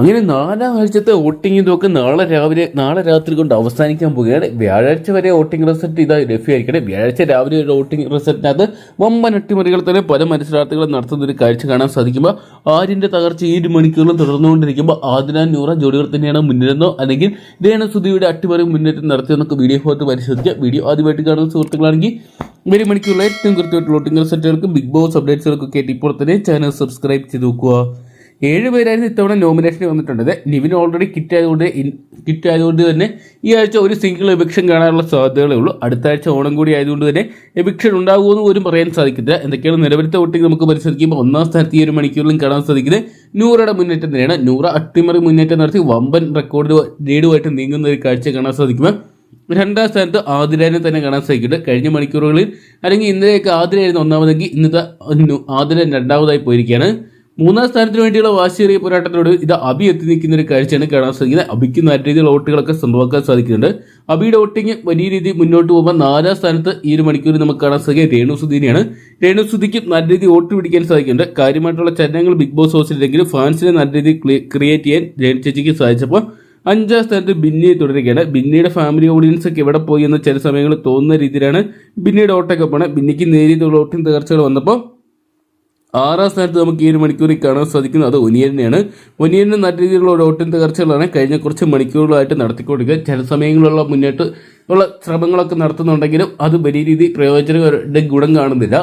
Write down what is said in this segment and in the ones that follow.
അങ്ങനെ നാലാം ആഴ്ചത്തെ വോട്ടിംഗ് ഇതൊക്കെ നാളെ രാവിലെ നാളെ രാത്രി കൊണ്ട് അവസാനിക്കാൻ പോവുകയാണ്. വ്യാഴാഴ്ച വരെ വോട്ടിംഗ് റിസൾട്ട് ഇതാ ലഭ്യമായിരിക്കണേ വ്യാഴാഴ്ച രാവിലെ ഒരു വോട്ടിംഗ് റിസൾട്ടിനകത്ത് വമ്പൻ അട്ടിമറികൾ തന്നെ പല മത്സരാർത്ഥികളും നടത്തുന്ന ഒരു കാഴ്ച കാണാൻ സാധിക്കുമ്പോൾ ആരിന്റെ തകർച്ച ഈ ഒരു മണിക്കൂറിലും തുടർന്നുകൊണ്ടിരിക്കുമ്പോൾ ആദിനാൻ നൂറ ജോഡികൾ തന്നെയാണ് മുന്നിലെന്നോ അല്ലെങ്കിൽ രേണസുതിയുടെ അട്ടിമറി മുന്നേറ്റം നടത്തിയെന്നൊക്കെ വീഡിയോ ഭാഗത്ത് പരിശോധിക്കുക വീഡിയോ ആദ്യമായിട്ട് കാണുന്ന സുഹൃത്തുക്കളാണെങ്കിൽ ഒരു മണിക്കൂറിലെ ഏറ്റവും കൃത്യമായിട്ട് വോട്ടിംഗ് റിസൾട്ടുകൾക്കും ബിഗ് ബോസ് അപ്ഡേറ്റ്സുകൾക്കൊക്കെ ഇപ്പോൾ തന്നെ ചാനൽ സബ്സ്ക്രൈബ് ചെയ്ത് നോക്കുക. ഏഴ് പേരായിരുന്നു ഇത്തവണ നോമിനേഷൻ വന്നിട്ടുണ്ട്. നിവിൻ ഓൾറെഡി കിറ്റ് ആയതുകൊണ്ട് കിറ്റ് ആയതുകൊണ്ട് തന്നെ ഈ ആഴ്ച ഒരു സിംഗിൾ എവിക്ഷൻ കാണാനുള്ള സാധ്യതകളേ ഉള്ളൂ. അടുത്ത ആഴ്ച ഓണം കൂടി ആയതുകൊണ്ട് തന്നെ എവിക്ഷൻ ഉണ്ടാകുമെന്ന് പോലും പറയാൻ സാധിക്കില്ല എന്തൊക്കെയാണ് നിലവിലത്തെ വോട്ടിംഗ് നമുക്ക് പരിശോധിക്കുമ്പോൾ ഒന്നാം സ്ഥാനത്ത് ഈ ഒരു മണിക്കൂറിലും കാണാൻ സാധിക്കുന്നത് നൂറയുടെ മുന്നേറ്റം തന്നെയാണ്. നൂറ അട്ടിമറി മുന്നേറ്റം നടത്തി വമ്പൻ റെക്കോർഡ് ലീഡുമായിട്ട് നീങ്ങുന്ന ഒരു കാഴ്ച കാണാൻ സാധിക്കുമ്പോൾ രണ്ടാം സ്ഥാനത്ത് ആതിരനെ തന്നെ കാണാൻ സാധിക്കുന്നുണ്ട്. കഴിഞ്ഞ മണിക്കൂറുകളിൽ അല്ലെങ്കിൽ ഇന്നലെയൊക്കെ ആതിരയായിരുന്നു ഒന്നാമതെങ്കിൽ ഇന്നത്തെ ആതിരൻ രണ്ടാമതായി പോയിരിക്കുകയാണ്. മൂന്നാം സ്ഥാനത്തിന് വേണ്ടിയുള്ള വാശിയേറിയ പോരാട്ടത്തിനോട് ഇത് അബി എത്തി നിൽക്കുന്ന ഒരു കാഴ്ചയാണ് കാണാൻ സാധിക്കുന്നത്. അബിക്ക് നല്ല രീതിയിലുള്ള വോട്ടുകളൊക്കെ സ്വന്തമാക്കാൻ സാധിക്കുന്നുണ്ട്. അബിയുടെ വോട്ടിങ് വലിയ രീതിയിൽ മുന്നോട്ട് പോകുമ്പോൾ നാലാം സ്ഥാനത്ത് ഈ ഒരു മണിക്കൂർ നമുക്ക് കാണാൻ സാധിക്കുക രേണു സുധീനെയാണ്. രേണു സുധിക്ക് നല്ല രീതി വോട്ട് പിടിക്കാൻ സാധിക്കുന്നുണ്ട്. കാര്യമായിട്ടുള്ള ചലനങ്ങൾ ബിഗ് ബോസ് ഹൗസിലെങ്കിലും ഫാൻസിനെ നല്ല രീതിയിൽ ക്രിയേറ്റ് ചെയ്യാൻ രേണു ചേച്ചിക്ക് സാധിച്ചപ്പോൾ അഞ്ചാം സ്ഥാനത്ത് ബിന്നിയെ തുടരുകയാണ്. ബിന്നിയുടെ ഫാമിലി ഓഡിയൻസ് ഒക്കെ എവിടെ പോയി എന്ന് ചില സമയങ്ങളിൽ തോന്നുന്ന രീതിയിലാണ് ബിന്നിയുടെ ഓട്ടൊക്കെ പോണത്. ബിന്നിക്ക് നേരിയ വോട്ടിംഗ് തകർച്ചകൾ വന്നപ്പോൾ ആറാം സ്ഥാനത്ത് നമുക്ക് ഈ ഒരു മണിക്കൂറിൽ കാണാൻ സാധിക്കുന്നത് അത് ഒനിയനെയാണ് ഒനിയന് നല്ല രീതിയിലുള്ള ഒരു ഓട്ടം തകർച്ചകളാണ് കഴിഞ്ഞ കുറച്ച് മണിക്കൂറുകളായിട്ട് നടത്തിക്കൊടുക്കുക ചില സമയങ്ങളിലുള്ള മുന്നോട്ട് ഉള്ള ശ്രമങ്ങളൊക്കെ നടത്തുന്നുണ്ടെങ്കിലും അത് വലിയ രീതി പ്രയോജനകരുടെ ഗുണം കാണുന്നില്ല.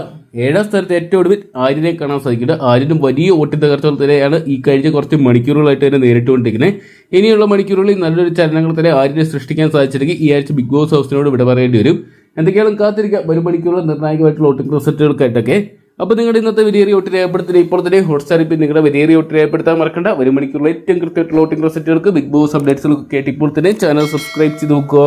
ഏഴാം സ്ഥാനത്ത് ഏറ്റവും ഒടുവിൽ ആര്യനെ കാണാൻ സാധിക്കുന്നുണ്ട്. ആര്യനും വലിയ ഓട്ടി തകർച്ചകൾ തന്നെയാണ് ഈ കഴിഞ്ഞ കുറച്ച് മണിക്കൂറുകളായിട്ട് തന്നെ നേരിട്ടുകൊണ്ടിരിക്കുന്നത്. ഇനിയുള്ള മണിക്കൂറുകളിൽ നല്ലൊരു ചലനങ്ങൾ തന്നെ ആര്യനെ സൃഷ്ടിക്കാൻ സാധിച്ചിട്ടുണ്ടെങ്കിൽ ഈ ആഴ്ച ബിഗ് ബോസ് ഹൗസിനോട് വിട പറയേണ്ടി വരും. എന്തൊക്കെയാണ് കാത്തിരിക്കുക? വരും മണിക്കൂറുകൾ നിർണായകമായിട്ടുള്ള ഓട്ടിംഗ് റിസൾട്ടുകൾക്കായിട്ടൊക്കെ. അപ്പോൾ നിങ്ങളുടെ ഇന്നത്തെ വലിയ വോട്ട് രേഖപ്പെടുത്തില്ല ഇപ്പോൾ തന്നെ ഹോട്ട്സ്റ്റാറിൽ നിങ്ങളുടെ വലിയ വോട്ട് രേഖപ്പെടുത്താൻ മറക്കണ്ട. ഒരു മണിക്കൂറിൽ ഏറ്റവും കൃത്യമായിട്ടുള്ള ഓട്ടിംഗ് റിസൾട്ടുകൾക്ക് ബിഗ് ബോസ് അപ്ഡേറ്റ്സുകൾക്ക് കേട്ടിപ്പോൾ തന്നെ ചാനൽ സബ്സ്ക്രൈബ് ചെയ്ത് നോക്കുക.